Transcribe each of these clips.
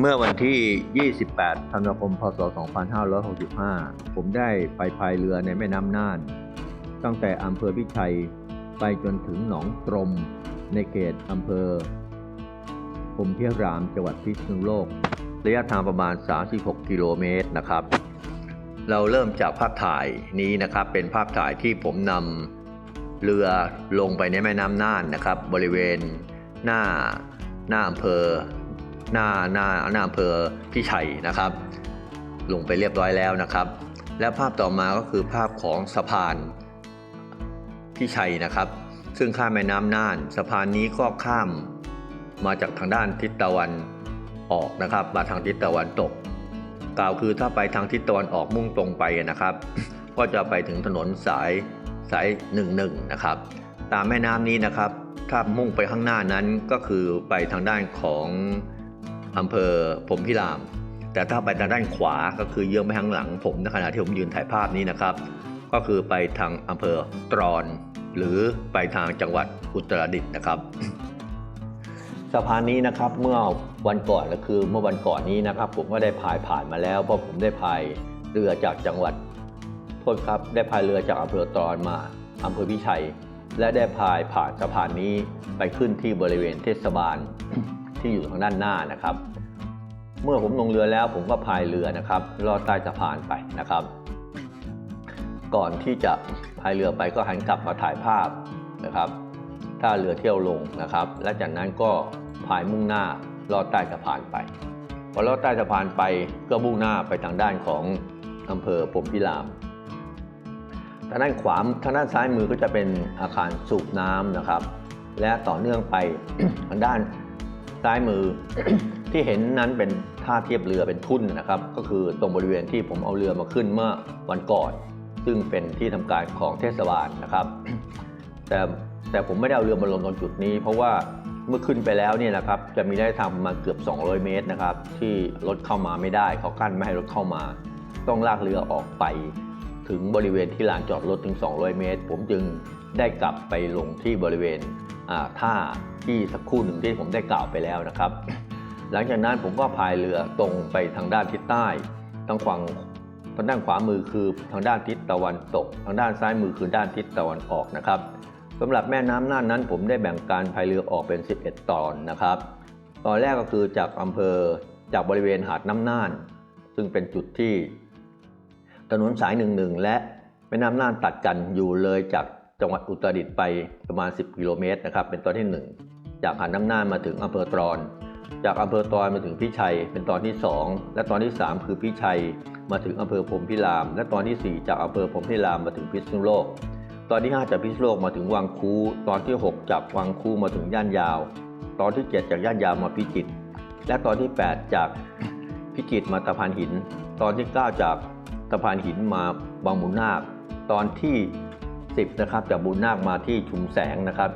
เมื่อวันที่ 28 ธันวาคม พศ 2565 ผมได้ไปพายเรือในแม่น้ำน่าน ตั้งแต่อำเภอพิชัยไปจนถึงหนองตรม ในเขตอำเภอพมเทียราม จังหวัดพิษณุโลก ระยะทางประมาณ 36 กิโลเมตรนะครับ เราเริ่มจากภาพถ่ายนี้นะครับ เป็นภาพถ่ายที่ผมนำเรือลงไปในแม่น้ำน่านนะครับ บริเวณหน้าหน้าอำเภอ หน้าหน้าหน้าอำเภอพิชัยนะครับ ลงไปเรียบร้อยแล้วนะครับ และภาพต่อมาก็คือภาพของสะพานพิชัยนะครับ ซึ่งข้ามแม่น้ำน่าน สะพานนี้ก็ข้ามมาจากทางด้านทิศตะวันออกนะครับ มาทางทิศตะวันตก กล่าวคือถ้าไปทางทิศตะวันออกมุ่งตรงไปนะครับ ก็จะไปถึงถนนสายสายหนึ่งหนึ่งนะครับ ตามแม่น้ำนี้นะครับ ถ้ามุ่งไปข้างหน้านั้นก็คือไปทางด้านของ อำเภอพมพิราม แต่ถ้าไปทางด้านขวาก็คือเยื้องไปข้างหลังผมในขณะที่ผมยืนถ่ายภาพนี้นะครับ ก็คือไปทางอำเภอตรอน หรือไปทางจังหวัดอุตรดิตถ์นะครับสะพานนี้นะครับเมื่อวันก่อนก็คือเมื่อวันก่อนนี้นะครับ ผมก็ได้พายผ่านมาแล้วเพราะผมได้พายเรือจากจังหวัดโทษครับได้พายเรือจากอำเภอตรอนมาอำเภอพิชัย และได้พายผ่านสะพานนี้ไปขึ้นที่บริเวณเทศบาล ที่อยู่ทางด้านหน้านะครับ เมื่อผมลงเรือแล้วผมก็พายเรือนะครับลอดใต้สะพานไปนะครับ ก่อนที่จะพายเรือไปก็หันกลับมาถ่ายภาพนะครับท่าเรือเที่ยวลงนะครับ และจากนั้นก็พายมุ่งหน้าลอดใต้สะพานไปพอลอดใต้สะพานไปก็มุ่งหน้าไปทางด้านของอำเภอพรมพิรามทางด้านขวาทางด้านซ้ายมือก็จะเป็นอาคารสูบน้ำนะครับ และต่อเนื่องไปทางด้าน ซ้ายมือ ที่เห็นนั้นเป็นท่าเทียบเรือเป็นทุ่นนะครับ ก็คือตรงบริเวณที่ผมเอาเรือมาขึ้นเมื่อวันก่อน ซึ่งเป็นที่ทำการของเทศบาลนะครับ แต่แต่ผมไม่ได้เอาเรือมาลงตรงจุดนี้ เพราะว่าเมื่อขึ้นไปแล้วเนี่ยนะครับจะมีระยะทางประมาณเกือบ 200 เมตรนะครับ ที่รถเข้ามาไม่ได้เขากั้นไม่ให้รถเข้ามา ต้องลากเรือออกไป ถึงบริเวณที่ลานจอดรถถึง 200 เมตร ผมจึงได้กลับไปลงที่บริเวณ ท่าที่สักครู่หนึ่งที่ผมได้กล่าวไปแล้วนะครับ หลังจากนั้นผมก็พายเรือตรงไปทางด้านทิศใต้ทางฝั่งทางด้านขวามือคือทางด้านทิศตะวันตก ทางด้านซ้ายมือคือด้านทิศตะวันออกนะครับสำหรับแม่น้ำน่านนั้น ผมได้แบ่งการพายเรือออกเป็น 11 ตอนนะครับ ตอนแรกก็คือจากอำเภอจากบริเวณหาดน้ำน่าน ซึ่งเป็นจุดที่ถนนสาย11และแม่น้ำน่านตัดกันอยู่เลยจาก จังหวัดอุตรดิตถ์ไปประมาณ 10 กิโลเมตรนะครับ เป็นตอนที่ 1 จากหาดน้ำน่านมาถึงอำเภอตรอน จากอำเภอตรอนมาถึงพิชัย เป็นตอนที่ 2 และตอนที่ 3 คือพิชัย มาถึงอำเภอพรหมพิราม และตอนทีสี่4 จากอำเภอพรหมพิรามมาถึงพิษณุโลก ตอนที่ 5 จากพิษณุโลกมาถึงวังคู ตอนที่ 6 จากวังคูมาถึงย่านยาว ตอนที่ 7 จากย่านยาวมาพิจิตร และตอนที่ 8 จากพิจิตรมาตะพานหิน ตอนที่ 9 จากตะพานหินมาบางมูลนาค ตอนที่ 10นะครับจากบุญนาคมาที่ชุมแสงนะครับ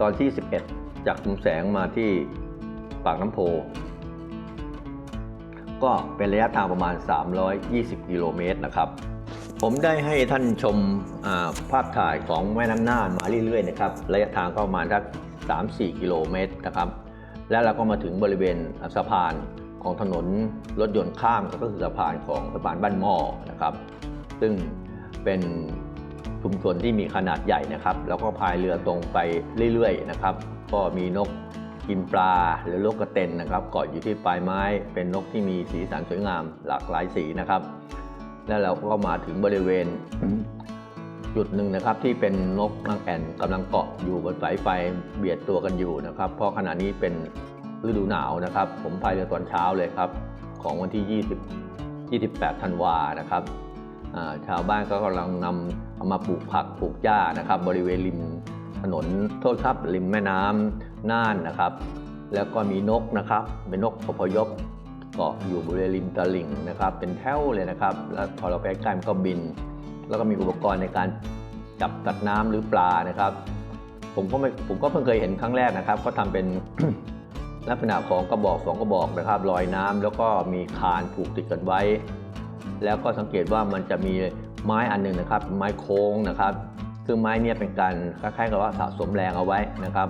ตอนที่ 11 จากชุมแสงมาที่ปากน้ำโพ ก็เป็นระยะทางประมาณ 320 กิโลเมตรนะครับ ผมได้ให้ท่านชมาภาพถ่ายของแม่น้ำน่านมาเรื่อยๆนะครับระยะทางก็ประมาณสัก3-4 กิโลเมตรนะครับ แล้วเราก็มาถึงบริเวณสะพานของถนนรถยนต์ข้ามก็คือสะพานของสะพานบ้านหม้อนะครับ ซึ่งเป็น ชุมชนที่มีขนาดใหญ่นะครับ แล้วก็พายเรือตรงไปเรื่อยๆนะครับ ก็มีนกกินปลาหรือนกกระเต็นนะครับเกาะอยู่ที่ปลายไม้ เป็นนกที่มีสีสันสวยงามหลากหลายสีนะครับแล้วเราก็มาถึงบริเวณจุดหนึ่งนะครับที่เป็นนกนางแอ่นกำลังเกาะอยู่บนสายไฟเบียดตัวกันอยู่นะครับ เพราะขณะนี้เป็นฤดูหนาวนะครับ ผมพายเรือตอนเช้าเลยครับ ของวันที่ 20 28 ธันวานะครับชาวบ้านก็กำลังนำ เอามาปลูกผักปลูกหญ้านะครับ บริเวณริมถนนโทษครับริมแม่น้ำน่านนะครับ แล้วก็มีนกนะครับ เป็นนกอพยพเกาะอยู่บริเวณริมตลิ่งนะครับ เป็นแถวเลยนะครับ แล้วพอเราไปใกล้มันก็บิน แล้วก็มีอุปกรณ์ในการจับตัดน้ำหรือปลานะครับ ผมก็ไม่ผมก็เพิ่งเคยเห็นครั้งแรกนะครับเขาทำเป็นลักษณะของกระบอกสองกระบอกนะครับลอยน้ำแล้วก็มีคานผูกติดกันไว้ แล้วก็สังเกตว่ามันจะมี ไม้อันหนึ่งนะครับ ไม้โค้งนะครับ ซึ่งไม้เนี่ยเป็นการคล้ายๆกับว่าสะสมแรงเอาไว้นะครับ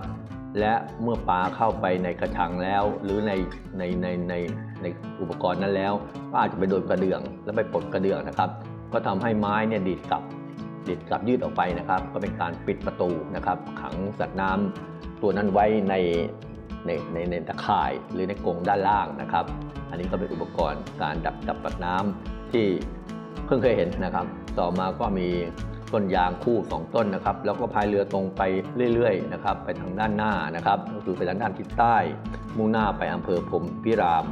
และเมื่อปลาเข้าไปในกระชังแล้ว หรือในในในในในอุปกรณ์นั้นแล้วก็อาจจะไปโดนกระเดื่องแล้วไปปลดกระเดื่องนะครับ ก็ทำให้ไม้เนี่ยดีดกลับดีดกลับยืดออกไปนะครับ ก็เป็นการปิดประตูนะครับ ขังสัตว์น้ำตัวนั้นไว้ในในในในตะข่ายหรือในกรงด้านล่างนะครับ อันนี้ก็เป็นอุปกรณ์การดับดับสัตว์น้ำที่ พิ่งเคยเห็นนะครับ ต่อมาก็มีต้นยางคู่สองต้นนะครับ แล้วก็พายเรือตรงไปเรื่อยๆนะครับ ไปทางด้านหน้านะครับ ก็คือไปทางด้านทิศใต้ มุ่งหน้าไปอำเภอพรมพิราม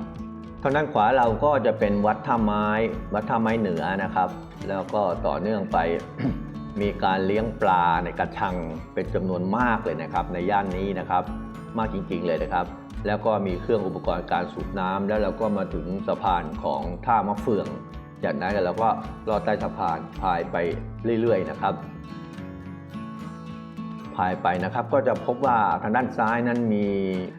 ทางด้านขวาเราก็จะเป็นวัดท่าไม้ วัดท่าไม้เหนือนะครับ แล้วก็ต่อเนื่องไปมีการเลี้ยงปลาในกระชังเป็นจำนวนมากเลยนะครับ ในย่านนี้นะครับ มากจริงๆเลยนะครับ แล้วก็มีเครื่องอุปกรณ์การสูบน้ำแล้วเราก็มาถึงสะพานของท่ามะเฟือง จากนั้นเราก็ลอดใต้สะพานพายไปเรื่อยๆนะครับพายไปนะครับก็จะพบว่าทางด้านซ้ายนั้นมี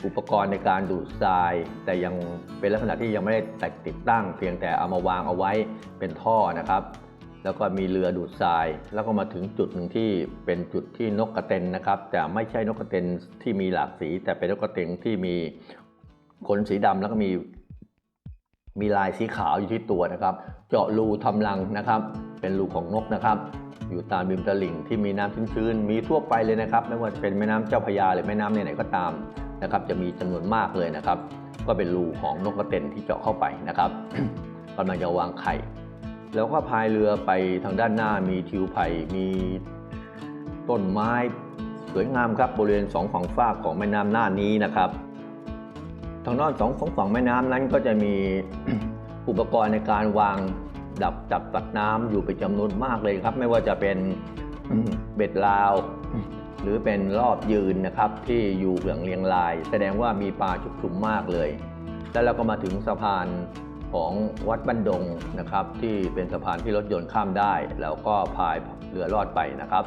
อุปกรณ์ในการดูดทราย แต่ยังเป็นลักษณะที่ยังไม่ได้แตกติดตั้ง เพียงแต่เอามาวางเอาไว้เป็นท่อนะครับ แล้วก็มีเรือดูดทราย แล้วก็มาถึงจุดหนึ่งที่เป็นจุดที่นกกระเต็นนะครับ แต่ไม่ใช่นกกระเต็นที่มีหลากสี แต่เป็นนกกระเต็นที่มีขนสีดำแล้วก็มี มีลายสีขาวอยู่ที่ตัวนะครับ เจาะรูทำรังนะครับ เป็นรูของนกนะครับ อยู่ตามริมตลิ่งที่มีน้ำชื้นๆมีทั่วไปเลยนะครับ ไม่ว่าจะเป็นแม่น้ำเจ้าพระยาหรือแม่น้ำไหนๆก็ตามนะครับ จะมีจำนวนมากเลยนะครับ ก็เป็นรูของนกกระเต็นที่เจาะเข้าไปนะครับกำลังจะวางไข่ แล้วก็พายเรือไปทางด้านหน้ามีทิวไผ่มีต้นไม้สวยงามครับบริเวณสองฝั่งฟากของแม่น้ำหน่านี้นะครับ ทางด้านสองฝั่งแม่น้ำนั้นก็จะมีอุปกรณ์ในการวางดับจับสัตว์น้ำอยู่เป็นจำนวนมากเลยครับ ไม่ว่าจะเป็นเบ็ดลาว หรือเป็นรอบยืนนะครับที่อยู่เหลืองเรียงราย แสดงว่ามีปลาชุกชุมมากเลย แล้วเราก็มาถึงสะพานของวัดบันดงนะครับ ที่เป็นสะพานที่รถยนต์ข้ามได้แล้วก็พายเรือลอดไปนะครับ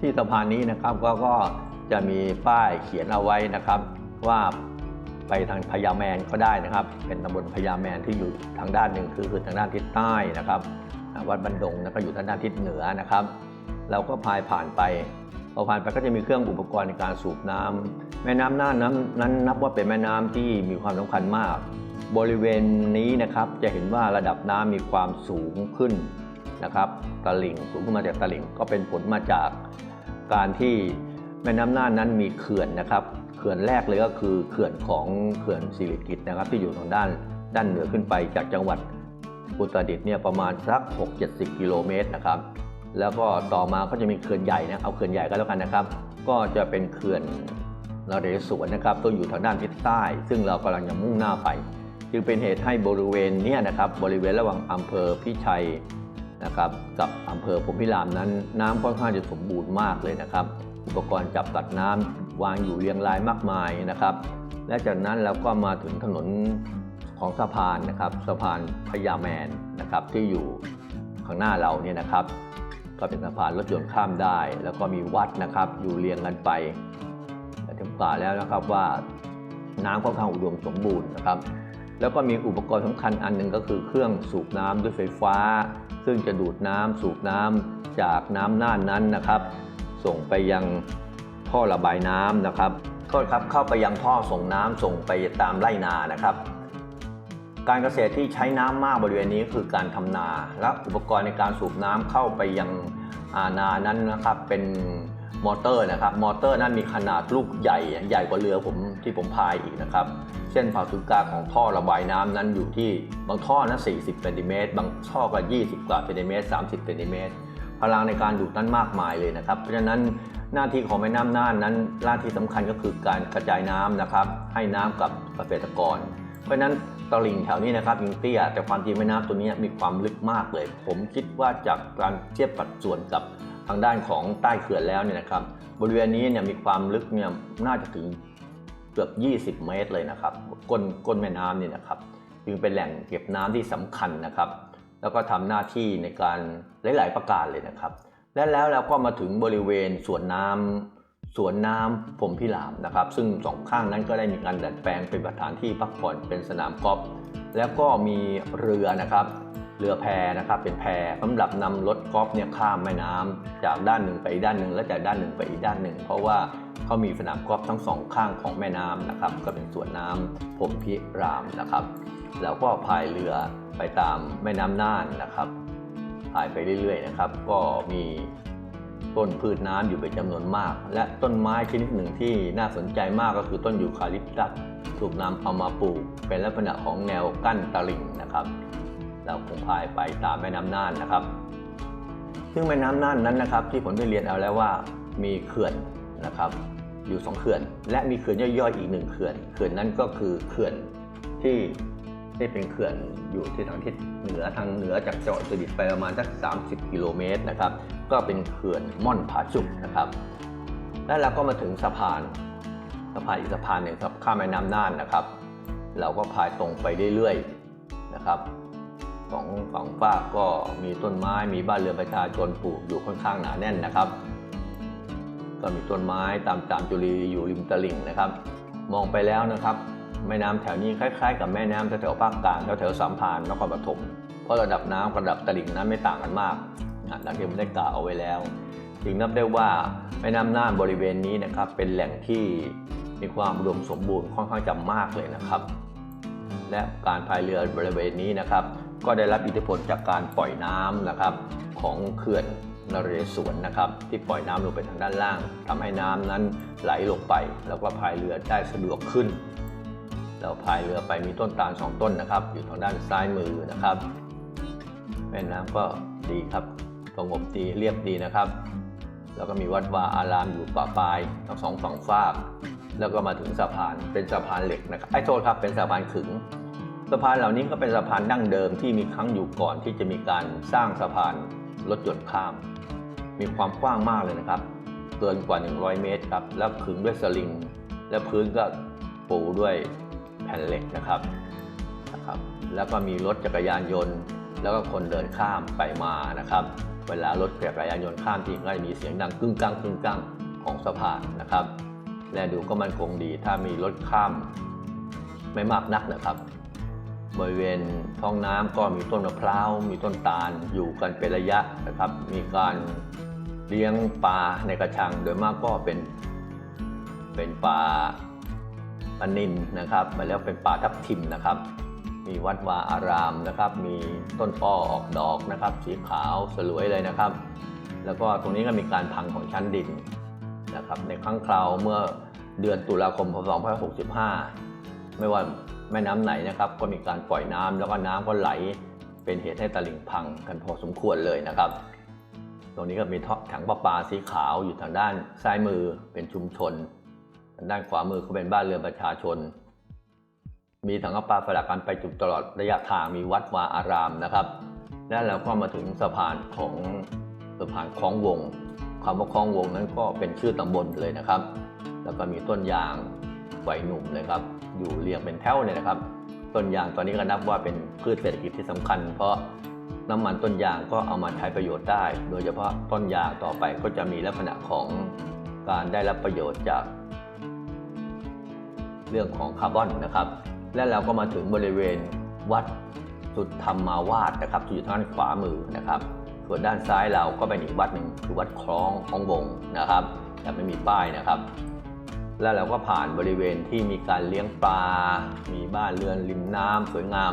ที่สะพานนี้นะครับก็ก็จะมีป้ายเขียนเอาไว้นะครับ ว่า ไปทางพญาแมนก็ได้นะครับ เป็นตำบลพญาแมนที่อยู่ทางด้านหนึ่งคือคือทางด้านทิศใต้นะครับวัดบันดงแล้วก็อยู่ทางด้านทิศเหนือนะครับ เราก็พายผ่านไปพอผ่านไปก็จะมีเครื่องอุปกรณ์ในการสูบน้ำแม่น้ำน่านนั้นนั้นนับว่าเป็นแม่น้ำที่มีความสำคัญมาก บริเวณนี้นะครับจะเห็นว่าระดับน้ำมีความสูงขึ้นนะครับตลิ่งสูงขึ้นมาจากตลิ่งก็เป็นผลมาจากการที่แม่น้ำน่านนั้นมีเขื่อนนะครับ เขื่อนแรกเลยก็คือเขื่อนของเขื่อนสิริกิตนะครับ ที่อยู่ทางด้านด้านเหนือขึ้นไปจากจังหวัดอุตรดิตถ์เนี่ยประมาณสัก 6-70 กิโลเมตรนะครับ แล้วก็ต่อมาก็จะมีเขื่อนใหญ่นะเอาเขื่อนใหญ่ก็แล้วกันนะครับ ก็จะเป็นเขื่อนนเรศวรนะครับตัวอยู่ทางด้านทิศใต้ ซึ่งเรากำลังจะมุ่งหน้าไป จึงเป็นเหตุให้บริเวณเนี้นะครับบริเวณระหว่างอำเภอพิชัยนะครับกับอำเภอพรมพิรามนั้น น้ำค่อนข้างจะสมบูรณ์มากเลยนะครับ อุปกรณ์จับสัตว์น้ำ วางอยู่เรียงรายมากมายนะครับ และจากนั้นเราก็มาถึงถนนของสะพานนะครับสะพานพญาแมนนะครับที่อยู่ข้างหน้าเราเนี่ยนะครับ ก็เป็นสะพานรถยนต์ข้ามได้ แล้วก็มีวัดนะครับอยู่เรียงกันไปแต่ถึงป่าแล้วนะครับว่าน้ำค่อนข้างอุดมสมบูรณ์นะครับ แล้วก็มีอุปกรณ์สำคัญอันหนึ่งก็คือเครื่องสูบน้ำด้วยไฟฟ้า ซึ่งจะดูดน้ำสูบน้ำจากน้ำน่านนั้นนะครับ ส่งไปยัง ท่อระบายน้ำนะครับก็ครับเข้าไปยังท่อส่งน้ำส่งไปตามไร่นานะครับ การเกษตรที่ใช้น้ำมากบริเวณนี้คือการทำนา และอุปกรณ์ในการสูบน้ำเข้าไปยังานานั้นนะครับเป็นมอเตอร์นะครับมอเตอร์นั้นมีขนาดลูกใหญ่ใหญ่กว่าเรือผมที่ผมพายอีกนะครับเส้นผ่าศูนย์กลางของท่อระบายน้ำนั้นอยู่ที่บางท่อนะ40เซนติเมตรบางท่อก็ 20 กว่าเซนติเมตร30เซนติเมตรพลังในการดูดนั้นมากมายเลยนะครับ เพราะฉะนั้น หน้าที่ของแม่น้ำน่านนั้นหน้าที่สำคัญก็คือการกระจายน้ำนะครับ ให้น้ำกับเกษตรกร เพราะฉะนั้นตลิ่งแถวนี้นะครับยิงเตี้ยแต่ความจริงแม่น้ำตัวนี้มีความลึกมากเลย ผมคิดว่าจากการเทียบปัดส่วนกับทางด้านของใต้เขื่อนแล้วเนี่ยนะครับ บริเวณนี้เนี่ยมีความลึกเนี่ยน่าจะถึงเกือบ 20 เมตรเลยนะครับก้นก้นแม่น้ำเนี่ยนะครับจึงเป็นแหล่งเก็บน้ำที่สำคัญนะครับ แล้วก็ทำหน้าที่ในการหลาย ๆ ประการเลยนะครับ และแล้วเราก็มาถึงบริเวณสวนน้ำสวนน้ำพรมพิรามนะครับ ซึ่งสองข้างนั้นก็ได้มีการดัดแปลงเป็นสถานที่พักผ่อนเป็นสนามกอล์ฟแล้วก็มีเรือนะครับ เรือแพนะครับเป็นแพสำหรับนำรถกอล์ฟเนี่ยข้ามแม่น้ำจากด้านหนึ่งไปอีกด้านหนึ่งและจากด้านหนึ่งไปอีกด้านหนึ่ง เพราะว่าเขามีสนามกอล์ฟทั้งสองข้างของแม่น้ำนะครับ ก็เป็นสวนน้ำพรมพิรามนะครับ แล้วก็พายเรือไปตามแม่น้ำน่านนะครับ พายไปเรื่อยๆนะครับ ก็มีต้นพืชน้ำอยู่เป็นจำนวนมาก และต้นไม้ชนิดหนึ่งที่น่าสนใจมากก็คือต้นยูคาลิปตัสถูกนำเอามาปลูก เป็นลักษณะของแนวกั้นตลิ่งนะครับ เราคงพายไปตามแม่น้ำน่านนะครับ ซึ่งแม่น้ำน่านนั้นนะครับ ที่ผมได้เรียนเอาแล้วว่ามีเขื่อนนะครับอยู่สองเขื่อน และมีเขื่อนย่อยๆอีกหนึ่งเขื่อน เขื่อนนั้นก็คือเขื่อนที่ ที่เป็นเขื่อนอยู่ที่ทางทิศเหนือทางเหนือจากจังหวัดอุตรดิตถ์ไปประมาณสัก 30 กิโลเมตรนะครับ ก็เป็นเขื่อนม่อนผาจุกนะครับ แล้วเราก็มาถึงสะพานสะพานอีกสะพานหนึ่งครับข้ามแม่น้ำน่านนะครับ เราก็พายตรงไปเรื่อยๆนะครับสองฝั่งฝากก็มีต้นไม้มีบ้านเรือนประชาชนปลูกอยู่ค่อนข้างหนาแน่นนะครับ ก็มีต้นไม้ตามตามจุลีอยู่ริมตลิ่งนะครับ มองไปแล้วนะครับ แม่น้ำแถวนี้คล้าย ๆ กับแม่น้ำแถวภาคกลางแถวสามพานนครปฐมเพราะระดับน้ำกับระดับตลิ่งนั้นไม่ต่างกันมากนะดังที่ผมได้กล่าวเอาไว้แล้ว จึงนับได้ว่าแม่น้ำน่านบริเวณนี้นะครับเป็นแหล่งที่มีความอุดมสมบูรณ์ค่อนข้างจะมากเลยนะครับ และการพายเรือบริเวณนี้นะครับ ก็ได้รับอิทธิพลจากการปล่อยน้ำนะครับของเขื่อนนเรศวรนะครับ ที่ปล่อยน้ำลงไปทางด้านล่างทำให้น้ำนั้นไหลลงไป แล้วก็พายเรือได้สะดวกขึ้น เราพายเรือไปมีต้นตาลสองต้นนะครับ อยู่ทางด้านซ้ายมือนะครับ แม่น้ำก็ดีครับสงบดีเรียบดีนะครับ แล้วก็มีวัดวาอารามอยู่ป่าปลายทั้งสองฝั่งฟาก แล้วก็มาถึงสะพานเป็นสะพานเหล็กนะครับไอ้โทษครับเป็นสะพานขึงสะพานเหล่านี้ก็เป็นสะพานดั้งเดิมที่มีครั้งอยู่ก่อนที่จะมีการสร้างสะพานรถยนต์ข้าม มีความกว้างมากเลยนะครับเกินกว่า 100 เมตรครับ แล้วขึงด้วยสลิง และพื้นก็ปูด้วย ผ่นเหล็กนะครับนะครับ แล้วก็มีรถจักรยานยนต์ แล้วก็คนเดินข้ามไปมานะครับ เวลารถจักรยานยนต์ข้ามทีก็จะมีเสียงดังกึ้งก้งกึ้งก้งของสะพานนะครับ และดูก็มันคงดีถ้ามีรถข้ามไม่มากนักนะครับ บริเวณท้องน้ำก็มีต้นมะพร้าว มีต้นตาลอยู่กันเป็นระยะนะครับ มีการเลี้ยงปลาในกระชัง โดยมากก็เป็นเป็นปลา ปนินนะครับมาแล้วเป็นปลาทับทิมนะครับ มีวัดวาอารามนะครับ มีต้นอ้อออกดอกนะครับ สีขาวสลวยเลยนะครับ แล้วก็ตรงนี้ก็มีการพังของชั้นดินนะครับ ในครั้งคราวเมื่อเดือนตุลาคมพศ2565 ไม่ว่าแม่น้ำไหนนะครับ ก็มีการปล่อยน้ำแล้วก็น้ำก็ไหล เป็นเหตุให้ตลิ่งพังกันพอสมควรเลยนะครับ ตรงนี้ก็มีถังประปาสีขาวอยู่ทางด้านซ้ายมือเป็นชุมชน ด้านขวามือก็เป็นบ้านเรือนประชาชน มีถังประปาสลักกันไปจุดตลอดระยะทางมีวัดวาอารามนะครับ และเราก็มาถึงสะพานของสะพานคลองวงคำว่าคลองวงนั้นก็เป็นชื่อตำบลเลยนะครับ แล้วก็มีต้นยางไวหนุ่มนะครับอยู่เรียงเป็นแถวเนี่ยนะครับ ต้นยางตอนนี้ก็นับว่าเป็นพืชเศรษฐกิจที่สำคัญ เพราะน้ำมันต้นยางก็เอามาใช้ประโยชน์ได้ โดยเฉพาะต้นยางต่อไปก็จะมีลักษณะของการได้รับประโยชน์จาก เรื่องของคาร์บอนนะครับ และเราก็มาถึงบริเวณวัดสุดธรรมาวาสนะครับที่อยู่ทางด้านขวามือนะครับ ส่วนด้านซ้ายเราก็เป็นอีกวัดหนึ่งคือวัดคลองของวงนะครับ แต่ไม่มีป้ายนะครับ แล้วเราก็ผ่านบริเวณที่มีการเลี้ยงปลา มีบ้านเรือนริมน้ำสวยงาม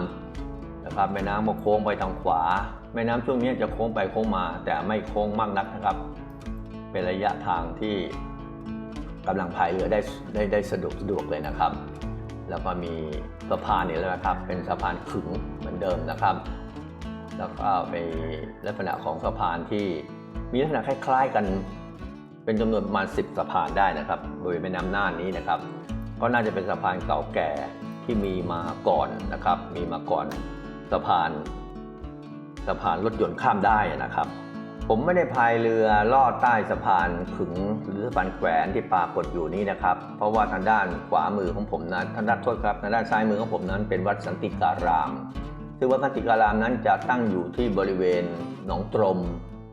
นะครับแม่น้ำก็โค้งไปทางขวา แม่น้ำช่วงนี้จะโค้งไปโค้งมา แต่ไม่โค้งมากนักนะครับ เป็นระยะทางที่ กำลังพายเรือได้ได้ได้สะดวกสะดวกเลยนะครับ แล้วก็มีสะพานนี่แล้วนะครับ เป็นสะพานขึงเหมือนเดิมนะครับ แล้วก็ไปลักษณะของสะพานที่มีลักษณะคล้าย ๆ กัน เป็นจำนวนประมาณ 10 สะพานได้นะครับ โดยแม่น้ำน่านนี้นะครับ ก็น่าจะเป็นสะพานเก่าแก่ที่มีมาก่อนนะครับ มีมาก่อนสะพานสะพานรถยนต์ข้ามได้นะครับ ผมไม่ได้พายเรือลอดใต้สะพานขึงหรือสะพานแขวนที่ปรากฏอยู่นี้นะครับ เพราะว่าทางด้านขวามือของผมนั้นทางด้านโทษครับทางด้านซ้ายมือของผมนั้นเป็นวัดสันติการาม ซึ่งวัดสันติการามนั้นจะตั้งอยู่ที่บริเวณหนองตรม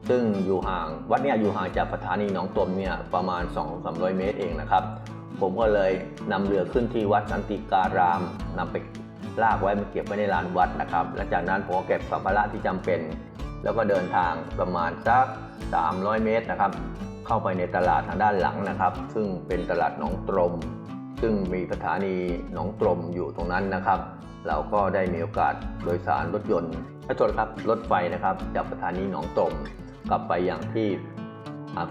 ซึ่งอยู่ห่างวัดเนี้อยู่ห่างจากสถานีหนองตรมเนี่ยประมาณ 2-300 เมตรเองนะครับ ผมก็เลยนำเรือขึ้นที่วัดสันติการามนำไปลากไว้มาเก็บไว้ในลานวัดนะครับและจากนั้นผมก็เก็บสัมภาระที่จำเป็น แล้วก็เดินทางประมาณสัก 300 เมตรนะครับ เข้าไปในตลาดทางด้านหลังนะครับ ซึ่งเป็นตลาดหนองตรม ซึ่งมีสถานีหนองตรมอยู่ตรงนั้นนะครับ เราก็ได้มีโอกาสโดยสารรถยนต์ขอโทษครับรถไฟนะครับจากสถานีหนองตรมกลับไปอย่างที่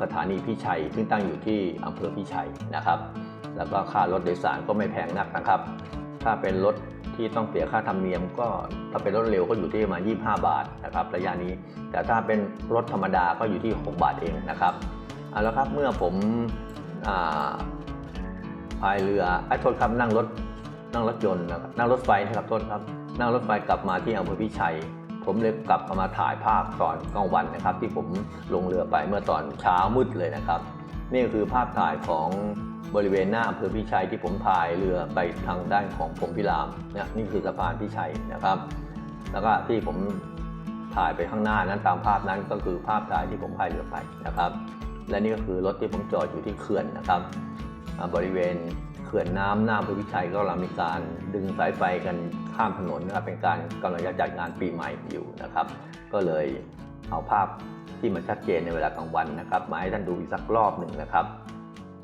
สถานีพิชัย ซึ่งตั้งอยู่ที่อำเภอพิชัยนะครับ แล้วก็ค่ารถโดยสารก็ไม่แพงนักนะครับ ถ้าเป็นรถที่ต้องเสียค่าธรรมเนียมก็ถ้าเป็นรถเร็วก็อยู่ที่ประมาณ 25 บาทนะครับระยะนี้ แต่ถ้าเป็นรถธรรมดาก็อยู่ที่ 6 บาทเองนะครับเอาละครับเมื่อผมอ่าพายเรือไอ้โทษครับนั่งรถนั่งรถยนต์นะครับนั่งรถไฟนะครับโทษครับนั่งรถไฟกลับมาที่อำเภอพิชัย ผมเลยกลับมาถ่ายภาพตอนกลางวันนะครับ ที่ผมลงเรือไปเมื่อตอนเช้ามืดเลยนะครับ นี่ก็คือภาพถ่ายของ บริเวณหน้าอำเภอพิชัยที่ผมพายเรือไปทางด้านของผมพิรามเนี่ยนี่คือสะพานพิชัยนะครับ แล้วก็ที่ผมถ่ายไปข้างหน้านั้นตามภาพนั้นก็คือภาพถ่ายที่ผมพายเรือไปนะครับ และนี่ก็คือรถที่ผมจอดอยู่ที่เขื่อนนะครับ บริเวณเขื่อนน้ำหน้าอำเภอพิชัยก็กำลังมีการดึงสายไฟกันข้ามถนนนะครับเป็นการกำลังจะจัดงานปีใหม่อยู่นะครับ ก็เลยเอาภาพที่มันชัดเจนในเวลากลางวันนะครับมาให้ท่านดูอีกสักรอบหนึ่งนะครับ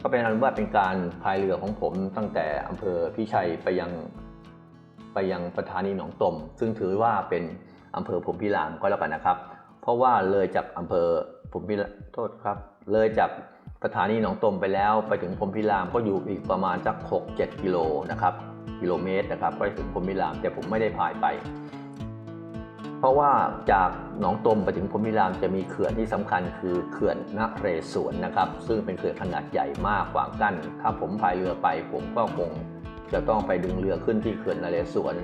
ก็เป็นอันว่าเป็นการพายเรือของผมตั้งแต่อำเภอพิชัยไปยังไปยังสถานีหนองตม ซึ่งถือว่าเป็นอำเภอผมพิรามก็แล้วกันนะครับ เพราะว่าเลยจากอำเภอผมพิรามโทษครับ เลยจากสถานีหนองตมไปแล้วไปถึงพรมพิรามก็อยู่อีกประมาณสัก 6-7 กิโลนะครับกิโลเมตรนะครับ ก็ถึงพรมพิรามแต่ผมไม่ได้พายไป เพราะว่าจากหนองตมไปถึงพรมิรามจะมีเขื่อนที่สำคัญคือเขื่อนนเรศวรนะครับ ซึ่งเป็นเขื่อนขนาดใหญ่มากขวางกั้น ถ้าผมพายเรือไปผมก็คงจะต้องไปดึงเรือขึ้นที่เขื่อนนเรศวร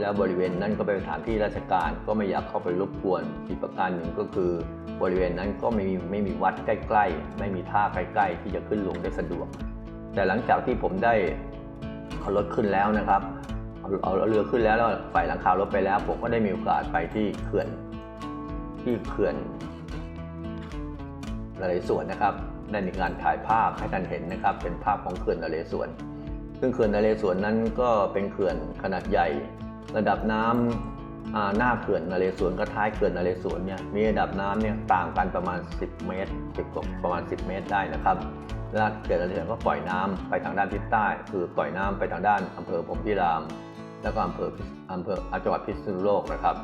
แล้วบริเวณนั้นก็เป็นสถานที่ราชการก็ไม่อยากเข้าไปรบกวนอีกประการหนึ่งก็คือบริเวณนั้นก็ไม่มีไม่มีวัดใกล้ ๆ ไม่มีท่าใกล้ๆ ที่จะขึ้นลงได้สะดวก แต่หลังจากที่ผมได้เอารถขึ้นแล้วนะครับ เอาเรือขึ้นแล้วแล้วใส่หลังคารถไปแล้ว ผมก็ได้มีโอกาสไปที่เขื่อน ที่เขื่อนนเรศวรนะครับได้มีการถ่ายภาพให้ท่านเห็นนะครับ เป็นภาพของเขื่อนนเรศวรซึ่งเขื่อนนเรศวรนั้นก็เป็นเขื่อนขนาดใหญ่ ระดับน้ำอ่าหน้าเขื่อนนเรศวรกับท้ายเขื่อนนเรศวรเนี่ยมีระดับน้ำเนี่ยต่างกันประมาณ 10 เมตร10กว่าประมาณ 10 เมตรได้นะครับและเขื่อนนเรศวรก็ปล่อยน้ำไปทางด้านทิศใต้ คือปล่อยน้ำไปทางด้านอำเภอพรมพิราม แล้วก็อำเภออำเภออาจังหวัดพิษณุโลกนะครับ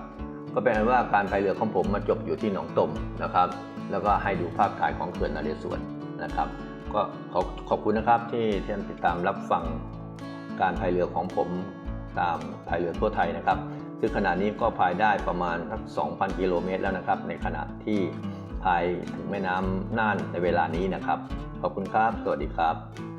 ก็เป็นอันว่าการพายเรือของผมมาจบอยู่ที่หนองตมนะครับ แล้วก็ให้ดูภาพถ่ายของเขื่อนนเรศวรนะครับ ก็ขอขอบคุณนะครับที่ท่านติดตามรับฟังการพายเรือของผมตามพายเรือทั่วไทยนะครับ ซึ่งขณะนี้ก็พายได้ประมาณสัก2,000 กิโลเมตรแล้วนะครับ ในขณะที่พายถึงแม่น้ำน่านในเวลานี้นะครับ ขอบคุณครับ สวัสดีครับ